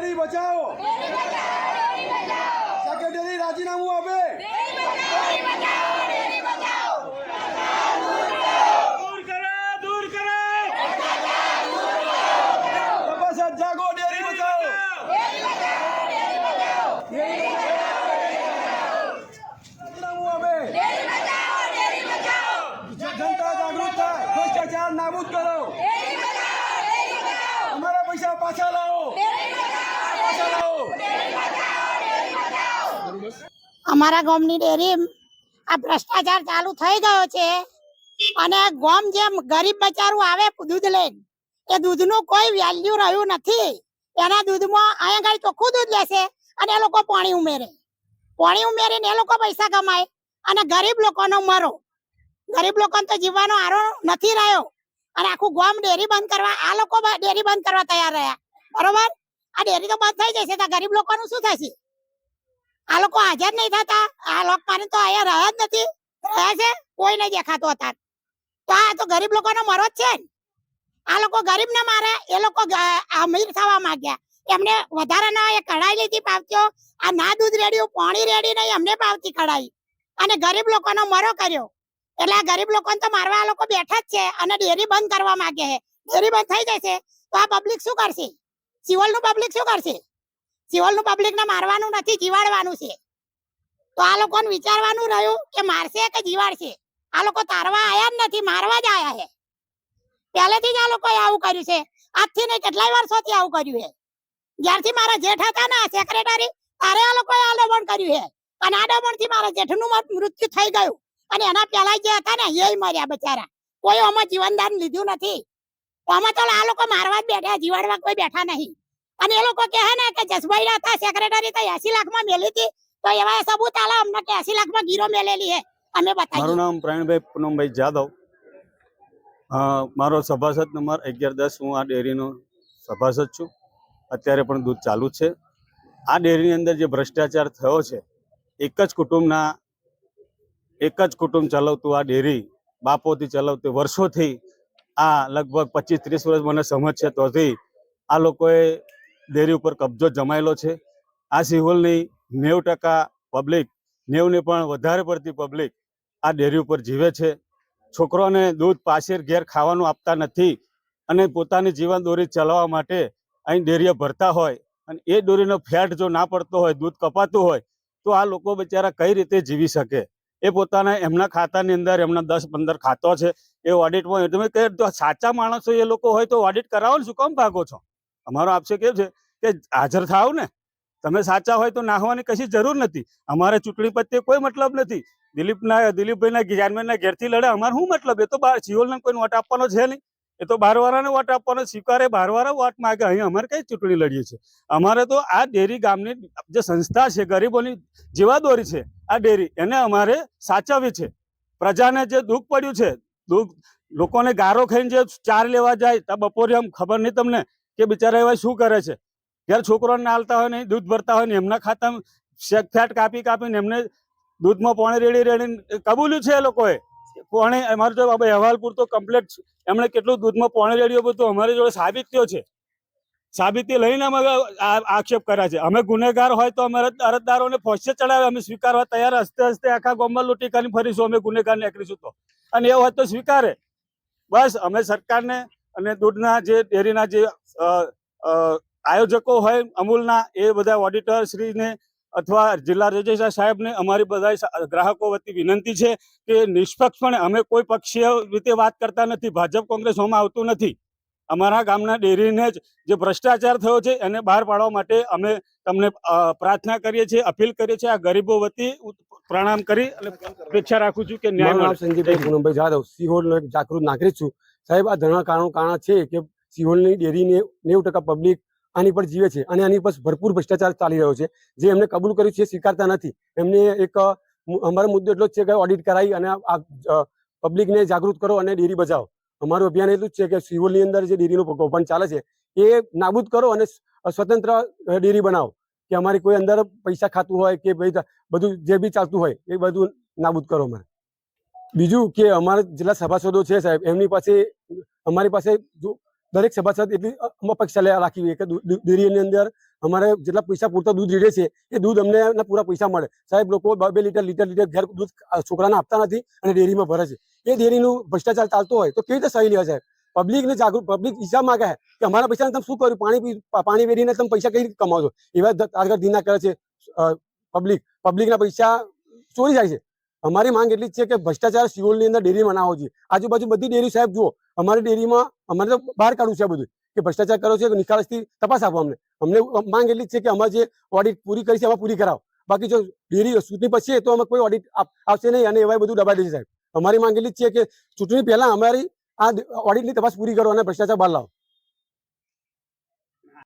Dairy બચાવો. Secretary રાજીનામું આપે. નાબૂદ કરો. અમારા પૈસા પાછા અમારા ગામની ડેરી આ ભ્રષ્ટાચાર ચાલુ થઈ ગયો છે. અને ગામ જેમ ગરીબ બચારું આવે દૂધ લઈને, એ દૂધનું કોઈ વેલ્યુ રહ્યું નથી. એના દૂધમાં અહીંયા આગળ ચોખ્ખું દૂધ લેશે અને એ લોકો પાણી ઉમેરે. પાણી ઉમેરીને એ લોકો પૈસા કમાય અને ગરીબ લોકોનો મરો. ગરીબ લોકોને તો જીવવાનો આરો નથી રહ્યો. અને આખું ગામ ડેરી બંધ કરવા, આ લોકો ડેરી બંધ કરવા તૈયાર રહ્યા. બરોબર? આ ડેરી તો બંધ થઈ જશે તો ગરીબ લોકોનું શું થશે? આ લોકો હાજર નહીં થતા. આ લોક મારી તો અહીંયા રહ્યા જ નથી. રહ્યા છે? કોઈ નહીં દેખાતું હતા તો આ તો ગરીબ લોકોનો મરો જ છે આ લોકો ગરીબ ને મારે, એ લોકો અમીર થવા માંગ્યા. એમને વધારાના એ કઢાઈ લીધી પાવતીઓ. આ ના દૂધ રેડ્યું, પાણી રેડી નહીં, એમને પાવતી કઢાઈ. અને ગરીબ લોકોનો મરો કર્યો. એટલે આ ગરીબ લોકોને તો મારવા આ લોકો બેઠા જ છે અને ડેરી બંધ કરવા માંગે છે. ડેરી બંધ થઈ જશે. તો આ પબ્લિક શું કરશે? સિવલનું પબ્લિક શું કરશે? સિવલનું પબ્લિક ને મારવાનું નથી, જીવાડવાનું છે. તો આ લોકોને વિચારવાનું રહ્યું કે મારશે કે જીવાડશે? આ લોકો તારવા આયા જ નથી, મારવા જ આયા છે. પહેલેથી જ આ લોકોએ આવું કર્યું છે. આજથી નહીં, કેટલાય વર્ષોથી આવું કર્યું છે. જ્યારથી મારા જેઠ હતા ને સેક્રેટરી તારે આ લોકોએ આ દમણ કર્યું છે. અને આ દમણથી મારા જેઠનું મૃત્યુ થઈ ગયું. અને એના પહેલા જે હતા ને એ મર્યા બચારા. કોઈ આમાં જીવનદાન લીધું નથી. આમાં તો આ લોકો મારવા જ બેઠા, જીવાડવા કોઈ બેઠા નહીં. અને એ લોકો કહે ને કે જસભાઈ ના હતા સેક્રેટરી તો એસી લાખમાં મેલી હતી. તો એવા સબૂત આલા અમને કે એસી લાખમાં ગીરો મેલેલી હે. અમે મારું નામ પ્રવીણભાઈ પૂનમભાઈ જાદવ. મારો સભાસદ નંબર અગિયાર દસ, હું આ ડેરીનો સભાસદ છું. અત્યારે પણ દૂધ ચાલુ છે. આ ડેરીની અંદર જે ભ્રષ્ટાચાર થયો છે, એક જ કુટુંબના, એક જ કુટુંબ ચલાવતું આ ડેરી, બાપોથી ચલાવતું, વર્ષોથી આ લગભગ પચીસ, ત્રીસ વર્ષ મને સમજ છે, તોથી આ લોકોએ ડેરી ઉપર કબજો જમાયેલો છે. આ સિહોલની નેવું ટકા પબ્લિક નેવને પણ વધારે પડતી પબ્લિક આ ડેરી ઉપર જીવે છે. છોકરોને દૂધ પાછેર ઘેર ખાવાનું આપતા નથી અને પોતાની જીવન દોરી ચલાવવા માટે અહીં ડેરીએ ભરતા હોય અને એ દોરીનો ફેટ જો ના પડતો હોય, દૂધ કપાતું હોય, તો આ લોકો બિચારા કઈ રીતે જીવી શકે? એ પોતાના એમના ખાતાની અંદર એમના દસ પંદર ખાતો છે. એ ઓડિટમાં તમે કહે સાચા માણસો એ લોકો હોય તો ઓડિટ કરાવો ને શું? કામ ભાગો છો? અમારો આક્ષેપ એ છે કે હાજર થાવ ને. તમે સાચા હોય તો નાહવાની કશી જરૂર નથી. અમારે ચૂંટણી પ્રત્યે કોઈ મતલબ નથી. દિલીપના, દિલીપભાઈના જાનમેનના ઘેરથી લડે, અમારે શું મતલબ? એ તો બાર સિયોલને કોઈ વોટ આપવાનો છે નહીં. એ તો બારવારાને વોટ આપવાનો સ્વીકારે બારવારા વોટ માગે. અહીં અમારે કઈ ચૂંટણી લડીએ છીએ? અમારે તો આ ડેરી ગામની જે સંસ્થા છે, ગરીબોની જીવાદોરી છે, આ ડેરી, એને અમારે સાચવવી છે. પ્રજાને જે દુઃખ પડ્યું છે, દુઃખ, લોકોને ગારો ખાઈને જે ચાર લેવા જાય બપોરે આમ ખબર નહીં તમને કે બિચારા એવા શું કરે છે? જ્યારે છોકરોને હાલતા હોય ને દૂધ ભરતા હોય ને એમના ખાતામાં શેક ફેટ કાપી કાપીને એમને દૂધમાં પાણી રેડી રેડીને કબૂલ્યું છે એ લોકોએ? પાણી, અમારે તો બાબા અહેવાલ પૂરતો કમ્પ્લીટ એમણે કેટલું દૂધમાં પાણી રેડ્યું બધું અમારી જોડે સાબિતીઓ છે. સાબિતી લઈને અમે આક્ષેપ કર્યા છે. અમે ગુનેગાર હોય તો અમારે અરજદારોને ફોસે ચડાવે, અમે સ્વીકારવા તૈયાર, હસ્તે હસ્તે આખા ગોમમાં લૂંટી કરીને ફરીશું, અમે ગુનેગાર નીકળીશું તો. અને એ હોય તો સ્વીકારે. બસ, અમે સરકારને અને દૂધના જે ડેરીના જે આયોજકો હોય અમૂલના એ બધા ઓડિટર શ્રીને અથવા જિલ્લા રજિસ્ટ્રાર સાહેબને અમારી બધા ગ્રાહકો વતી વિનંતી છે કે નિષ્પક્ષપણે અમે કોઈ પક્ષીય રીતે વાત કરતા નથી ભાજપ કોંગ્રેસ હોમાં આવતું નથી. અમારા ગામના ડેરીને જ જે ભ્રષ્ટાચાર થયો છે એને બહાર પાડવા માટે અમે તમને પ્રાર્થના કરીએ છીએ અપીલ કરીએ છીએ આ ગરીબો વતી પ્રણામ કરી અને અપેક્ષા રાખું છું કે ન્યાય સંજીભાઈ પૂનમભાઈ જાદવ સિહોરનો એક જાગૃત નાગરિક છું. સાહેબ, આ ધરણા કારણો કારણ છે કે સિહોલની ડેરીને નેવું ટકા પબ્લિક આની પર જીવે છે અને આની પર ભરપૂર ભ્રષ્ટાચાર ચાલી રહ્યો છે. જે એમને કબૂલ કર્યું છે સ્વીકારતા નથી. એમને એક, અમારો મુદ્દો એટલો જ છે કે ઓડિટ કરાવી અને આ પબ્લિકને જાગૃત કરો અને ડેરી બચાવો અમારું અભિયાન એટલું જ છે કે સિહોલની અંદર જે ડેરીનું કૌભાંડ ચાલે છે એ નાબૂદ કરો અને સ્વતંત્ર ડેરી બનાવો. કે અમારી કોઈ અંદર પૈસા ખાતું હોય કે ભાઈ, બધું જે બી ચાલતું હોય એ બધું નાબૂદ કરો અમારે. બીજું કે અમારા જેટલા સભાસદો છે સાહેબ, એમની પાસે, અમારી પાસે દરેક સભાસદ એટલી અપેક્ષા રાખી કે ડેરીની અંદર અમારે જેટલા પૈસા પૂરતા દૂધ રેડે છે, એ દૂધ અમને પૂરા પૈસા મળે. સાહેબ, લોકો બે લીટર લીટર લીટર ઘેર દૂધ છોકરાને આપતા નથી અને ડેરીમાં ભરે છે. એ ડેરીનું ભ્રષ્ટાચાર ચાલતો હોય તો કેવી રીતે સહી લેવા સાહેબ? પબ્લિકને જાગૃત, પબ્લિક હિસાબ માંગે છે કે અમારા પૈસા તમે શું કર્યું? પાણી પાણી વેરીને તમે પૈસા કઈ રીતે કમાવો છો એવા આગળ ધીના કરે છે પબ્લિક. પબ્લિકના પૈસા ચોરી જાય છે. અમારી માંગ એટલી જ છે કે ભ્રષ્ટાચાર સિયોલની અંદર ડેરી બનાવો જોઈએ. આજુબાજુ બધી ડેરી સાહેબ જુઓ, અમારી ડેરીમાં, અમારે તો બહાર કાઢવું છે બધું, કે ભ્રષ્ટાચાર કરો છે તો તપાસ આપો અમને. અમને માંગ એટલી જ છે કે અમારે જે ઓડિટ પૂરી કરી છે એમાં પૂરી કરાવો. બાકી જો ડેરી ચૂંટણી પછી તો અમે કોઈ ઓડિટ આવશે નહીં અને એવા બધું દબાઈ દેશે સાહેબ. અમારી માંગ એટલી જ છે કે ચૂંટણી પહેલા અમારી આ ઓડિટની તપાસ પૂરી કરો અને ભ્રષ્ટાચાર બહાર લાવો.